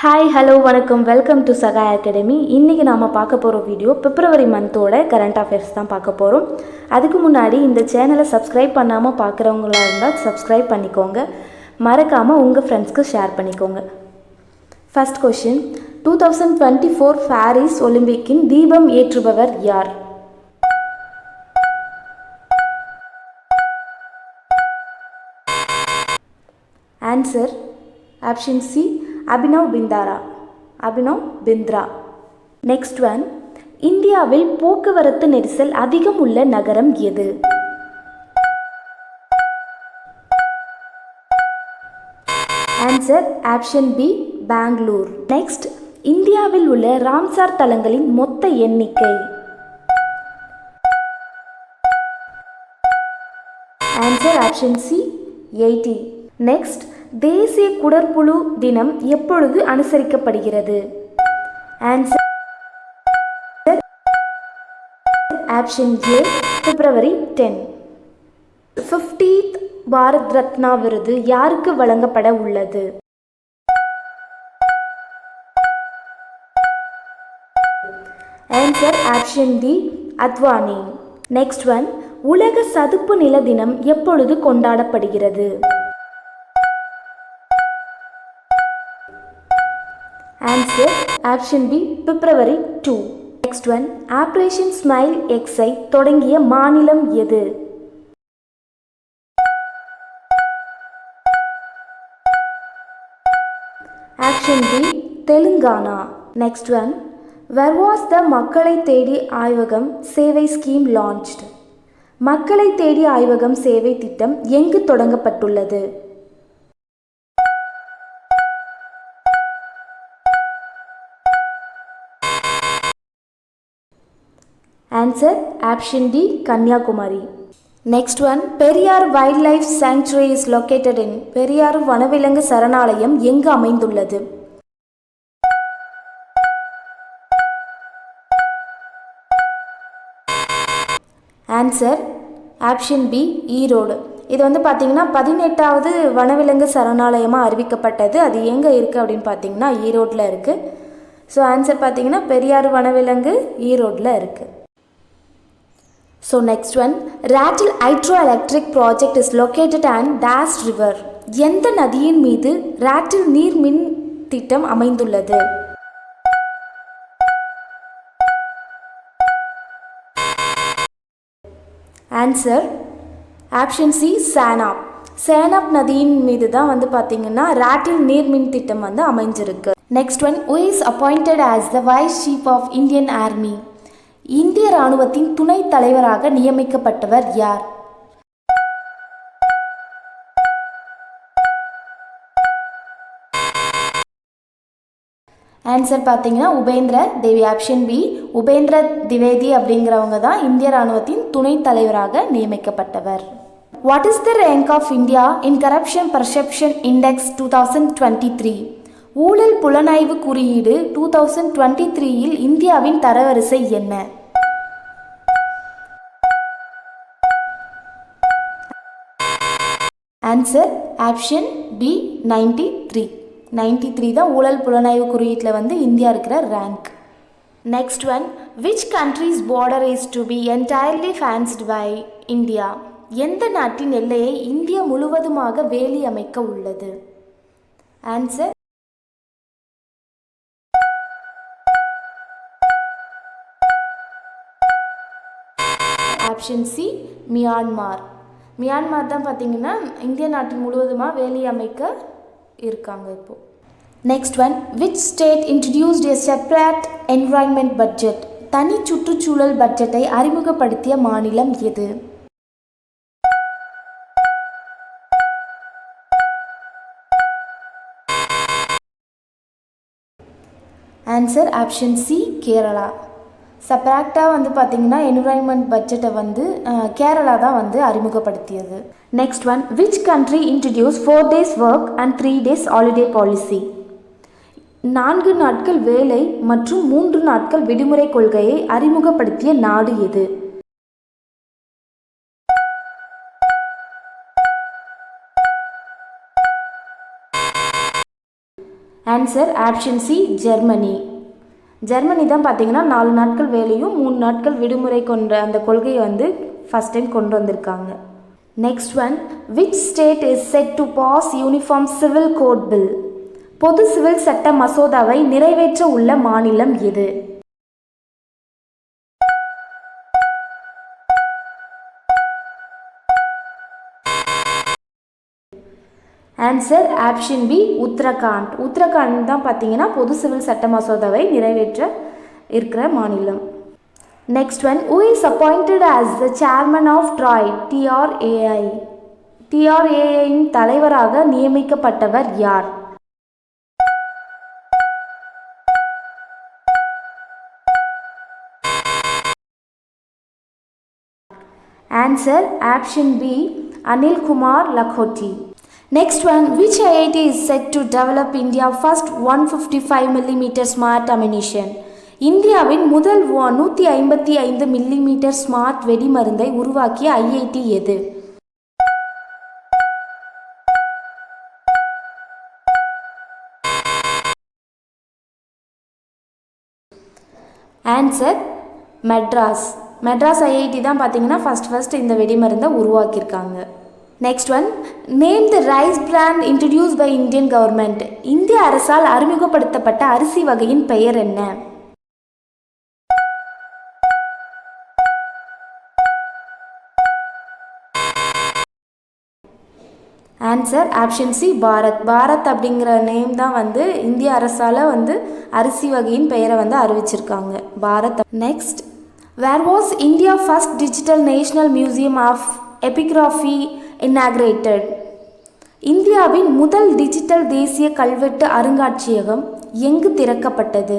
Hi hello வணக்கம். Welcome to Saga academy இன்றைக்கி நாம் பார்க்க போகிற வீடியோ பிப்ரவரி மந்தோட கரண்ட் அஃபேர்ஸ் தான் பார்க்க போகிறோம் அதுக்கு முன்னாடி இந்த சேனலை சப்ஸ்கிரைப் பண்ணாமல் பார்க்குறவங்களா இருந்தால் சப்ஸ்கிரைப் பண்ணிக்கோங்க. மறக்காமல் உங்கள் ஃப்ரெண்ட்ஸ்க்கு ஷேர் பண்ணிக்கோங்க. First question two thousand twenty four Paris ஒலிம்பிக்கின் தீபம் ஏற்றுபவர் யார்? Answer option C Abhinav Bindra. Abhinav Bindra. Next one இந்தியாவில் போக்குவரத்து நெரிசல் அதிகம் உள்ள நகரம் எது? Answer option B Bangalore next இந்தியாவில் உள்ள ராம்சார் தலங்களின் மொத்த எண்ணிக்கை. Answer option C eighty next தேசிய குடற்புழு தினம் எப்பொழுது அனுசரிக்கப்படுகிறது? Answer option A February ten fiftieth Bharat Ratna விருது யாருக்கு வழங்கப்பட உள்ளது? Answer option D Advani next one உலக சதுப்பு நில தினம் எப்பொழுது கொண்டாடப்படுகிறது? Answer option B February two next one operation smile எக்ஸை தொடங்கிய மாநிலம் எது? Option B Telangana next one where was the மக்களை தேடி ஆய்வகம் சேவை ஸ்கீம் லான்ச்டு மக்களை தேடி ஆய்வகம் சேவை திட்டம் எங்கு தொடங்கப்பட்டுள்ளது? Answer option D Kanyakumari next one Periyar wildlife sanctuary is located in Periyar வனவிலங்கு சரணாலயம் எங்கு அமைந்துள்ளது? ஆன்சர் ஆப்ஷன் பி ஈரோடு இது வந்து பார்த்தீங்கன்னா பதினெட்டாவது வனவிலங்கு சரணாலயமாக அறிவிக்கப்பட்டது. அது எங்கே இருக்குது அப்படின்னு பார்த்தீங்கன்னா ஈரோட்டில் இருக்குது ஸோ ஆன்சர் பார்த்தீங்கன்னா பெரியார் வனவிலங்கு ஈரோட்டில் இருக்குது so next one Ratle hydroelectric project is located and this river எந்த நதியின் மீது ராட்டில் நீர் மின் திட்டம் அமைந்துள்ளது? Answer option C Chenab Chenab நதியின் மீது தான் வந்து பார்த்தீங்கன்னா ராட்டில் நீர்மின் திட்டம் வந்து அமைஞ்சிருக்கு. Next one who is appointed as the vice chief of Indian army இந்திய ராணுவத்தின் துணைத் தலைவராக நியமிக்கப்பட்டவர் யார்? ஆன்சர் பார்த்தீங்கன்னா உபேந்திர தேவி ஆப்ஷன் பி உபேந்திர திவேதி அப்படிங்கிறவங்க தான் இந்திய ராணுவத்தின் துணைத் தலைவராக நியமிக்கப்பட்டவர். What is the rank of India in corruption perception index two thousand twenty three ஊழல் புலனாய்வு குறியீடு டூ தௌசண்ட் டுவெண்ட்டி த்ரீயில் இந்தியாவின் தரவரிசை என்ன? Answer option B ninety three ninety three தான் ஊழல் புலனாய்வு குறியீட்டில் வந்து இந்தியா இருக்கிற rank next one which countries border is to be entirely fenced by India எந்த நாட்டின் எல்லையை இந்தியா முழுவதுமாக வேலி அமைக்க உள்ளது? Answer option C Myanmar Myanmar தான் பார்த்தீங்கன்னா இந்திய நாட்டின் முழுவதுமாக வேலி அமைக்க இருக்காங்க இப்போது next one which state introduced a separate environment budget தனி சுற்றுச்சூழல் பட்ஜெட்டை அறிமுகப்படுத்திய மாநிலம் எது? ஆன்சர் ஆப்ஷன் சி கேரளா செப்பரேட்டாக வந்து பார்த்திங்கன்னா என்விரான்மெண்ட் பட்ஜெட்டை வந்து கேரளா தான் வந்து அறிமுகப்படுத்தியது. Next one which country introduce four days work and three days holiday policy நான்கு நாட்கள் வேலை மற்றும் மூன்று நாட்கள் விடுமுறை கொள்கையை அறிமுகப்படுத்திய நாடு எது? Answer option C Germany Germany தான் பார்த்தீங்கன்னா நாலு நாட்கள் வேலையும் மூணு நாட்கள் விடுமுறை கொண்ட அந்த கொள்கையை வந்து ஃபஸ்ட் டைம் கொண்டு வந்திருக்காங்க. Next one which state is set to pass uniform civil code bill பொது சிவில் சட்ட மசோதாவை நிறைவேற்ற உள்ள மாநிலம் எது? Answer option B Uttarakhand. Uttarakhand தான் பார்த்தீங்கன்னா பொது சிவில் சட்ட மசோதாவை நிறைவேற்ற இருக்கிற மாநிலம். Next one who is appointed as the chairman of TRAI TRAI டிஆர்ஏஐயின் தலைவராக நியமிக்கப்பட்டவர் யார்? Answer option B Anil Kumar Lahoti next one which IIT is set to develop India first one fifty five millimetre smart ammunition இந்தியாவின் முதல் நூற்றி ஐம்பத்தி ஐந்து millimetre smart வெடிமருந்தை உருவாக்கிய IIT எது? ஆன்சர் மெட்ராஸ் மெட்ராஸ் ஐஐடி தான் பார்த்தீங்கன்னா ஃபஸ்ட் ஃபஸ்ட் இந்த வெடிமருந்தை உருவாக்கியிருக்காங்க. Next one name the rice brand introduce by Indian government இந்திய அரசால் அறிமுகப்படுத்தப்பட்ட அரிசி வகையின் பெயர் என்ன? Answer option C Bharat Bharat அப்படிங்கிற நேம் தான் வந்து இந்திய அரசால் வந்து அரிசி வகையின் பெயரை வந்து அறிவிச்சிருக்காங்க. Bharat next where was India first digital national museum of epigraphy inaugurated இந்தியாவின் முதல் டிஜிட்டல் தேசிய கல்வெட்டு அருங்காட்சியகம் எங்கு திறக்கப்பட்டது?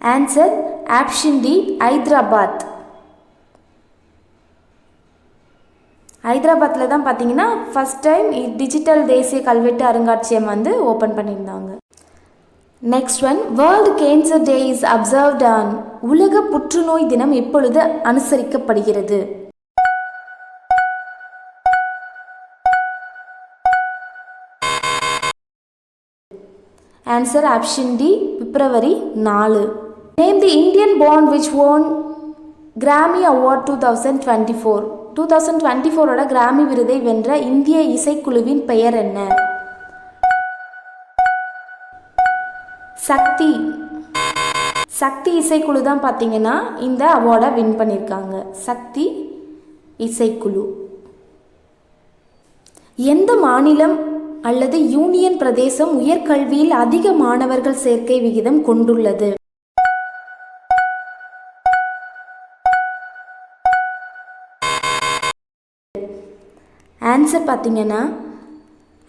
ஆன்சர் ஆப்ஷன் டி ஹைதராபாத் ஹைதராபாத்தில் தான் பார்த்தீங்கன்னா ஃபஸ்ட் டைம் டிஜிட்டல் தேசிய கல்வெட்டு அருங்காட்சியகம் வந்து ஓப்பன் பண்ணியிருந்தாங்க. Next one world cancer day is observed on உலக புற்றுநோய் தினம் எப்பொழுது அனுசரிக்கப்படுகிறது? ஆன்சர் ஆப்ஷன் டி பிப்ரவரி நாலு. Name the Indian band which won Grammy award two thousand twenty four two thousand twenty ஃபோரோட கிராமி விருதை வென்ற இந்திய இசைக்குழுவின் பெயர் என்ன? சக்தி. சக்தி இசைக்குழு தான் பார்த்தீங்கன்னா இந்த அவார்டை வின் பண்ணியிருக்காங்க சக்தி இசைக்குழு. எந்த மாநிலம் அல்லது யூனியன் பிரதேசம் உயர்கல்வியில் அதிக மாணவர்கள் சேர்க்கை விகிதம் கொண்டுள்ளது? ஆன்சர் பார்த்தீங்கன்னா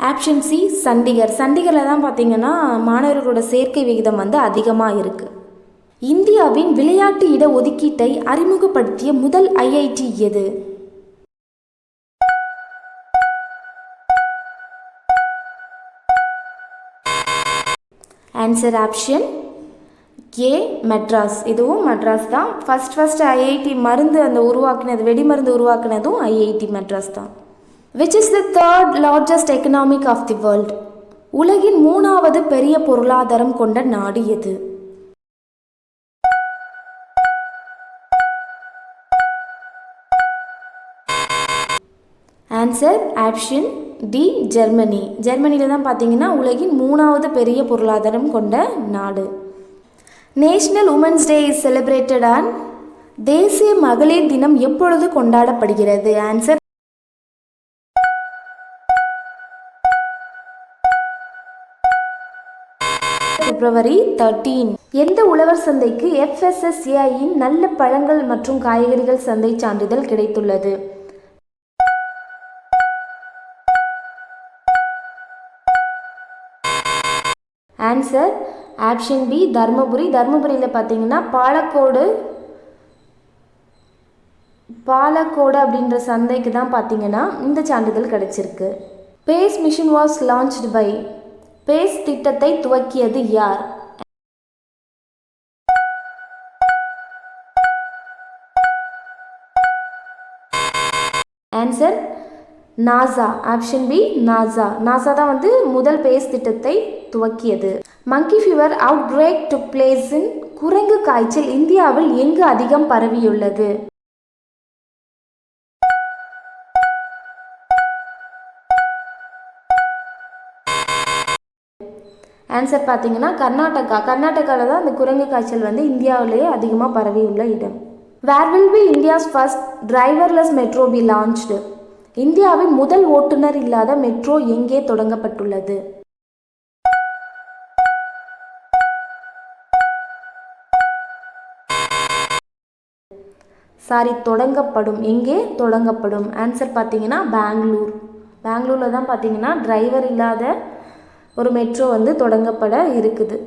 ஆப்ஷன் சி சண்டிகர். சண்டிகரில் தான் பார்த்தீங்கன்னா மாணவர்களோட சேர்க்கை விகிதம் வந்து அதிகமாக இருக்குது இந்தியாவின் விளையாட்டு இட ஒதுக்கீட்டை அறிமுகப்படுத்திய முதல் ஐஐடி எது? ஆன்சர் ஆப்ஷன் ஏ மெட்ராஸ் இதுவும் மெட்ராஸ் தான். ஃபஸ்ட் ஃபஸ்ட் ஐஐடி மருந்து அந்த உருவாக்கினது வெடிமருந்து உருவாக்குனதும் ஐஐடி மெட்ராஸ் தான். Which is the third largest economic of the world உலகின் மூணாவது பெரிய பொருளாதாரம் கொண்ட நாடு எது? ஆன்சர் ஆப்ஷன் டி ஜெர்மனி ஜெர்மனியில் தான் பார்த்தீங்கன்னா உலகின் மூணாவது பெரிய பொருளாதாரம் கொண்ட நாடு. National women's day is celebrated on தேசிய மகளிர் தினம் எப்பொழுது கொண்டாடப்படுகிறது? ஆன்சர் பிப்ரவரி தேர்ட்டீன் எந்த உழவர் சந்தைக்கு எஃப்எஸ்எஸ்ஏஐயின் நல்ல பழங்கள் மற்றும் காய்கறிகள் சந்தை சான்றிதழ் கிடைத்துள்ளது? Answer option B Dharmapuri. தர்மபுரியில் பார்த்தீங்கன்னா பாலக்கோடு பாலக்கோடு அப்படின்ற சந்தைக்கு தான் பார்த்தீங்கன்னா இந்த சான்றிதழ் கிடைச்சிருக்கு. PACE mission was launched by PACE திட்டத்தை துவக்கியது யார்? Answer NASA option B NASA NASA தான் வந்து முதல் பேஸ் திட்டத்தை துவக்கியது. Monkey fever outbreak to place in குரங்கு காய்ச்சல் இந்தியாவில் எங்கு அதிகம் பரவியுள்ளது? ஆன்சர் பார்த்தீங்கன்னா கர்நாடகா. கர்நாடகாவில் தான் அந்த குரங்கு காய்ச்சல் வந்து இந்தியாவிலேயே அதிகமாக பரவியுள்ள இடம். Where will be India's first driverless metro be launched இந்தியாவின் முதல் ஓட்டுநர் இல்லாத மெட்ரோ எங்கே தொடங்கப்பட்டுள்ளது? சாரி தொடங்கப்படும். எங்கே தொடங்கப்படும்? ஆன்சர் பார்த்தீங்கன்னா பெங்களூர் பெங்களூரில் தான் பார்த்தீங்கன்னா டிரைவர் இல்லாத ஒரு மெட்ரோ வந்து தொடங்கப்பட இருக்குது.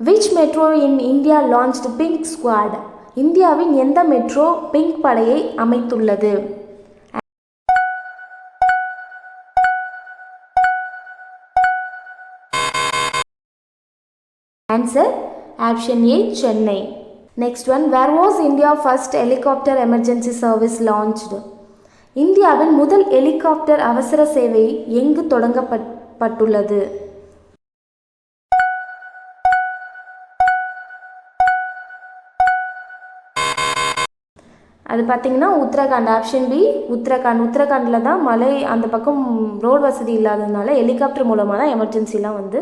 Which metro in India launched pink squad இந்தியாவின் எந்த மெட்ரோ பிங்க் படையை அமைத்துள்ளது? Answer option A Chennai next one where was India first helicopter emergency service launched இந்தியாவின் முதல் ஹெலிகாப்டர் அவசர சேவை எங்கு தொடங்கப்பட்டுள்ளது அது பார்த்தீங்கன்னா உத்தரகாண்ட் ஆப்ஷன் பி உத்தரகாண்ட். உத்தரகாண்டில் தான் மலை அந்த பக்கம் ரோடு வசதி இல்லாததுனால ஹெலிகாப்டர் மூலமாக தான் எமர்ஜென்சிலாம் வந்து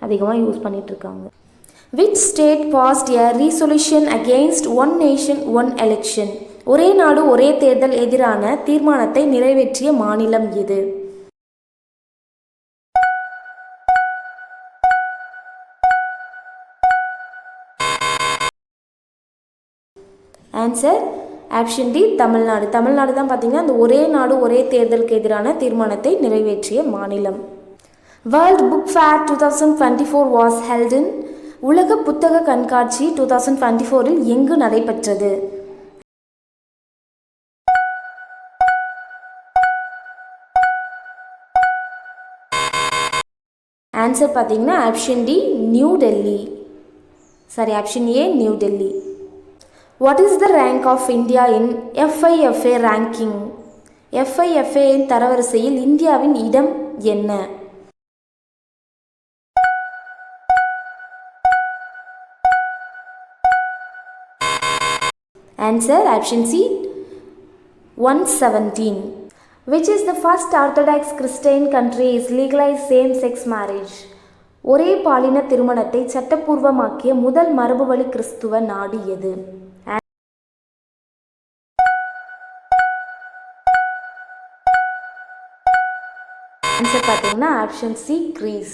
அதிகமாக யூஸ் பண்ணிகிட்ருக்காங்க which state passed a resolution against one nation one election ஒரே நாடு ஒரே தேர்தல் எதிரான தீர்மானத்தை நிறைவேற்றிய மாநிலம் எது? Answer option D Tamil Nadu. Tamil Nadu தான் பார்த்தீங்கன்னா அந்த ஒரே நாடு ஒரே தேர்தலுக்கு எதிரான தீர்மானத்தை நிறைவேற்றிய மாநிலம். World book fair two thousand twenty four was held in உலக புத்தக கண்காட்சி டூ தௌசண்ட் டுவெண்ட்டி ஃபோரில் எங்கு நடைபெற்றது? ஆன்சர் பார்த்தீங்கன்னா option D New Delhi sorry option A New Delhi what is the rank of India in FIFA ranking எஃப்ஐஎஃப்ஏயின் தரவரிசையில் இந்தியாவின் இடம் என்ன? Answer option C one seventeen which is the first orthodox Christian country is legalise same sex marriage ஒரே பாலின திருமணத்தை சட்டப்பூர்வமாக்கிய முதல் மரபுவழி கிறிஸ்துவ நாடு எது? ஆன்சர் பார்த்தீங்கன்னா option C Greece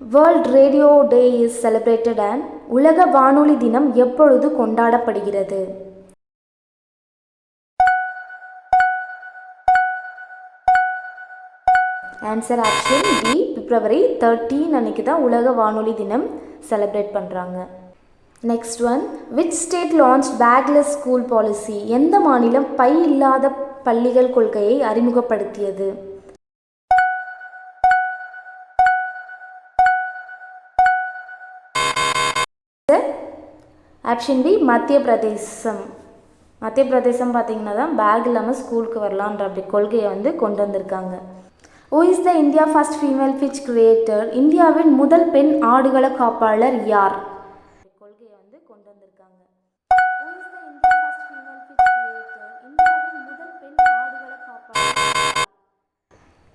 world radio day is celebrated and உலக வானொலி தினம் எப்பொழுது கொண்டாடப்படுகிறது? Answer option D February thirteen அன்னைக்கு தான் உலக வானொலி தினம் செலிப்ரேட் பண்ணுறாங்க next one which state launch bagless school policy எந்த மாநிலம் பை இல்லாத பள்ளிகள் கொள்கையை அறிமுகப்படுத்தியது? ஆப்ஷன் பி மத்திய பிரதேசம். மத்திய பிரதேசம் பார்த்தீங்கன்னா தான் பேக் இல்லாமல் ஸ்கூலுக்கு வரலான்ற அப்படி கொள்கையை வந்து கொண்டு வந்திருக்காங்க. Who is the India first female fish creator இந்தியாவின் முதல் பெண் ஆடுகள காப்பாளர் யார்? கொள்கையை வந்து கொண்டு வந்திருக்காங்க.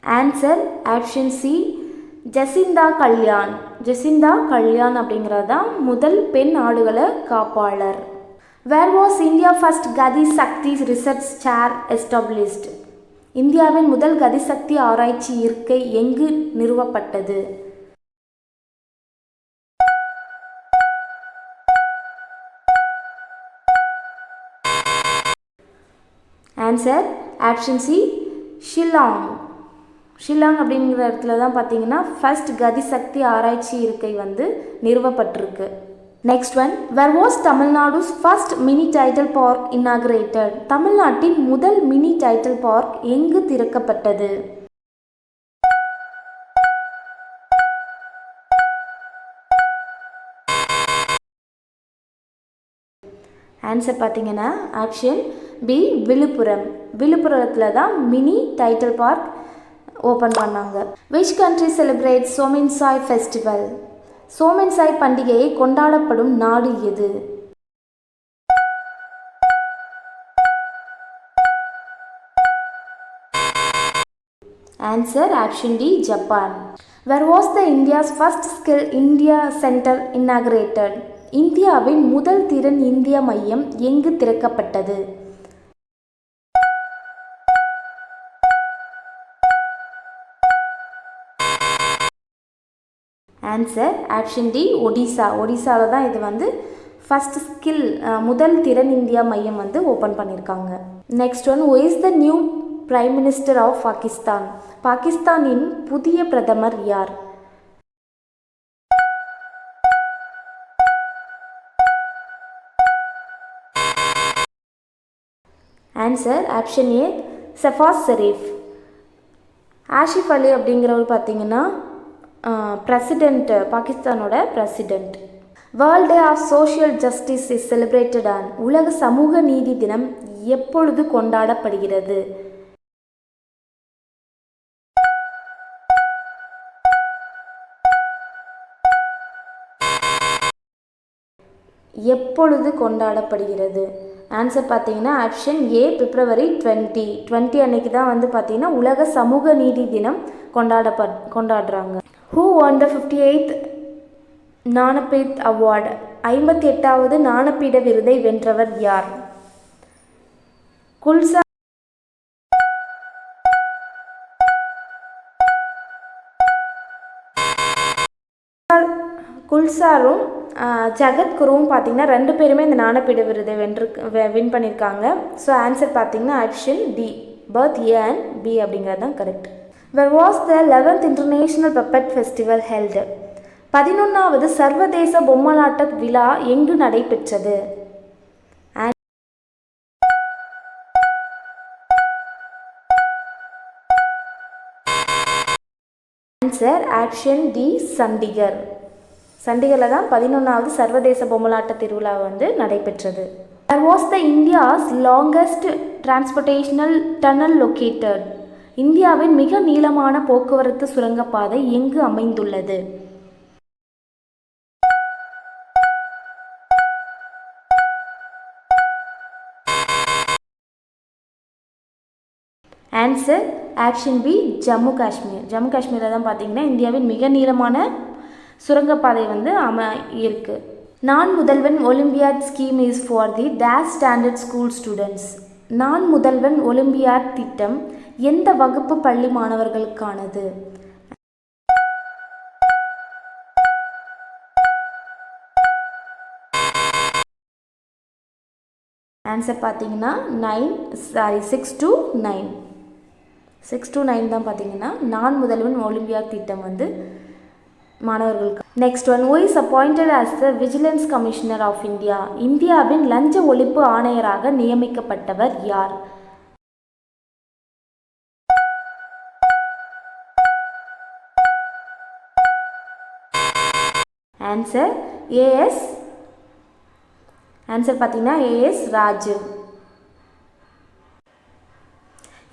Answer option C Jacinta Kalyan. Jacinta Kalyan அப்படிங்கிறது தான் முதல் பெண் ஆடுகள காப்பாளர். வேர் வாஸ் இந்தியா ஃபர்ஸ்ட் கதி சக்தி ரிசர்ச் சேர் எஸ்டாப்ளிஷ்ட் இந்தியாவின் முதல் கதிசக்தி ஆராய்ச்சி இருக்கை எங்கு நிறுவப்பட்டது? Answer option C Shillong Shillong அப்படிங்கிற இடத்துல தான் பார்த்தீங்கன்னா ஃபர்ஸ்ட் கதிசக்தி ஆராய்ச்சி இருக்கை வந்து நிறுவப்பட்டிருக்கு. Next one where was Tamil Nadu's first mini Tidel park inaugurated தமிழ்நாட்டின் முதல் மினி டைட்டில் பார்க் எங்கு திறக்கப்பட்டது? ஆன்சர் பார்த்தீங்கன்னா ஆப்ஷன் பி விழுப்புரம். விழுப்புரத்தில் தான் மினி டைட்டில் பார்க் ஓப்பன் பண்ணாங்க. Which country celebrate Sominsai festival Sominsai பண்டிகையை கொண்டாடப்படும் நாடு எது? Answer option D Japan where was the India's first skill India centre inaugurated இந்தியாவின் முதல் திறன் இந்திய மையம் எங்கு திறக்கப்பட்டது? ஆன்சர் ஆப்ஷன் டி ஒடிசா ஒடிசாவில் தான் இது வந்து ஃபஸ்ட் ஸ்கில் முதல் திறன் இந்தியா மையம் வந்து ஓப்பன் பண்ணியிருக்காங்க next one who is the new prime minister of Pakistan பாகிஸ்தானின் புதிய பிரதமர் யார்? Answer option A Shahbaz Sharif Asif Ali அப்படிங்கிறவர் பார்த்தீங்கன்னா பிரசிடெண்ட் பாகிஸ்தானோட president world day of social justice is celebrated on உலக சமூக நீதி தினம் எப்பொழுது கொண்டாடப்படுகிறது? எப்பொழுது கொண்டாடப்படுகிறது? ஆன்சர் பார்த்தீங்கன்னா option A February twenty twenty அன்னைக்கு தான் வந்து பார்த்தீங்கன்னா உலக சமூக நீதி தினம் கொண்டாடப்பட் கொண்டாடுறாங்க. Who won the fifty eighth Jnanpith award ஐம்பத்தி எட்டாவது ஞானபீட விருதை வென்றவர் யார்? குல்சா குல்சாரும் ஜகத்குருவும் பார்த்தீங்கன்னா ரெண்டு பேருமே இந்த ஞானபீட விருதை வென்று வின் பண்ணியிருக்காங்க ஸோ ஆன்சர் பார்த்தீங்கன்னா option D both A and B அப்படிங்கிறது தான் correct where was the eleventh international puppet festival held பதினொன்றாவது சர்வதேச பொம்மலாட்ட விழா எங்கு நடைபெற்றது? ஆன்சர் ஆப்ஷன் டி சண்டிகர் சண்டிகரில் தான் பதினொன்றாவது சர்வதேச பொம்மலாட்ட திருவிழா வந்து நடைபெற்றது. Where was the India's longest transportational tunnel located இந்தியாவின் மிக நீளமான போக்குவரத்து சுரங்கப்பாதை எங்கு அமைந்துள்ளது? Answer option B Jammu Kashmir Jammu காஷ்மீரில் தான் பார்த்தீங்கன்னா இந்தியாவின் மிக நீளமான சுரங்கப்பாதை வந்து அம இருக்கு. Naan Mudhalvan olympiad scheme is for the dash standard school students Naan Mudhalvan olympiad திட்டம் எந்த வகுப்பு பள்ளி மாணவர்களுக்கானது? ஆன்சர் பார்த்தீங்கன்னா nine sorry six to nine six to nine தான் பார்த்தீங்கன்னா நான் முதல்வன் ஒலிம்பியா திட்டம் வந்து மாணவர்களுக்கு. Next one who is appointed as the vigilance commissioner of India இந்தியாவின் லஞ்ச ஒழிப்பு ஆணையராக நியமிக்கப்பட்டவர் யார்? ஆன்சர் ஏஎஸ் ஆன்சர் பார்த்தீங்கன்னா A S Rajeev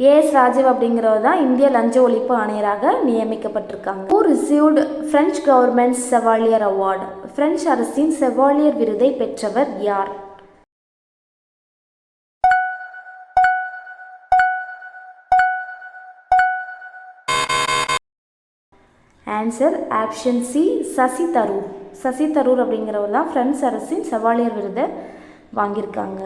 A S Rajeev அப்படிங்கிறவர் தான் இந்திய லஞ்ச ஒழிப்பு ஆணையராக நியமிக்கப்பட்டிருக்காங்க. Who received French government chevalier award French அரசின் செவாலியர் விருதை பெற்றவர் யார்? Answer option C Shashi Tharoor. Shashi Tharoor அப்படிங்கிறவர் தான் ஃப்ரெண்ட்ஸ் அரசின் செவாலியர் விருதை வாங்கியிருக்காங்க.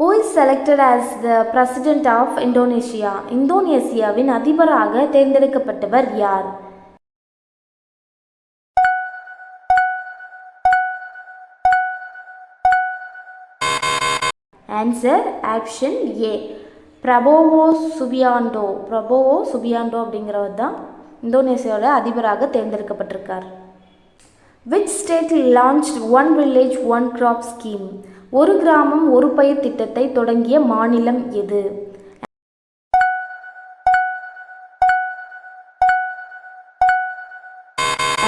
Who is selected as the president of Indonesia இந்தோனேசியாவின் அதிபராக தேர்ந்தெடுக்கப்பட்டவர் யார்? Answer option A Prabowo Subianto. Prabowo Subianto அப்படிங்கிறவர் தான் இந்தோனேசியாவோட அதிபராக தேர்ந்தெடுக்கப்பட்டிருக்கார். Which state launch one village one crop scheme ஒரு கிராமம் ஒரு பயிர் திட்டத்தை தொடங்கிய மாநிலம் எது?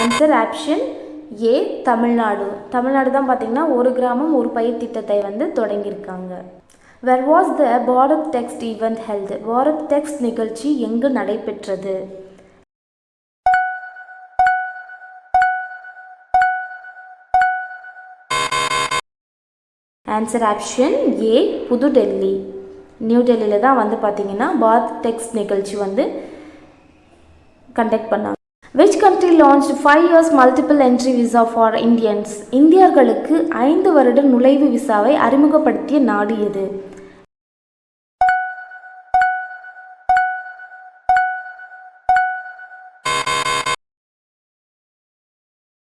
Answer option A Tamil Nadu. Tamil Nadu தான் பார்த்தீங்கன்னா ஒரு கிராமம் ஒரு பயிர் திட்டத்தை வந்து தொடங்கியிருக்காங்க. Where was the Bharat text event health Bharat text நிகழ்ச்சி எங்கு நடைபெற்றது? Answer option A Pudhu Delhi new டெல்லியில் தான் வந்து பார்த்தீங்கன்னா பாத் டெக்ஸ்ட் நிகழ்ச்சி வந்து கண்டக்ட் பண்ணாங்க. Which country launch five years multiple entry visa for Indians இந்தியர்களுக்கு ஐந்து வருட நுழைவு விசாவை அறிமுகப்படுத்திய நாடு எது?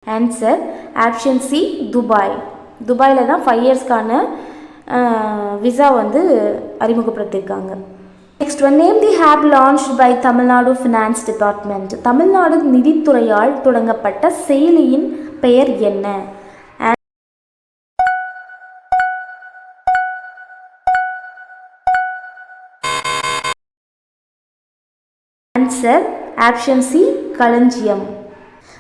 ஆன்சர் ஆப்ஷன் சி துபாய் துபாயில் தான் ஃபைவ் இயர்ஸ்க்கான விசா வந்து அறிமுகப்படுத்தியிருக்காங்க next one name the app launch by Tamil Nadu finance department Tamil Nadu நிதித்துறையால் தொடங்கப்பட்ட செயலியின் பெயர் என்ன? Answer option C Kalanjiyam.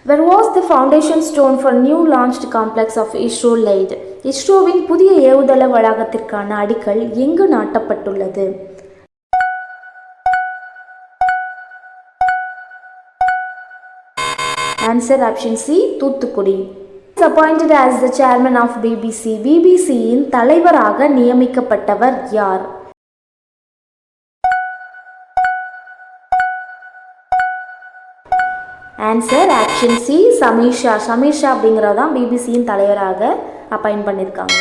Where was the foundation stone for new launched complex of ISRO laid? இஸ்ரோவின் புதிய ஏவுதள வளாகத்திற்கான அடிக்கல் எங்கு நாட்டப்பட்டுள்ளது answer option C Thoothukudi appointed as the chairman of BBC பிபிசியின் தலைவராக நியமிக்கப்பட்டவர் யார் answer option C Samir Shah Samir Shah அப்படிங்கிறதான் பிபிசியின் தலைவராக அப்பாயிண்ட் பண்ணியிருக்காங்க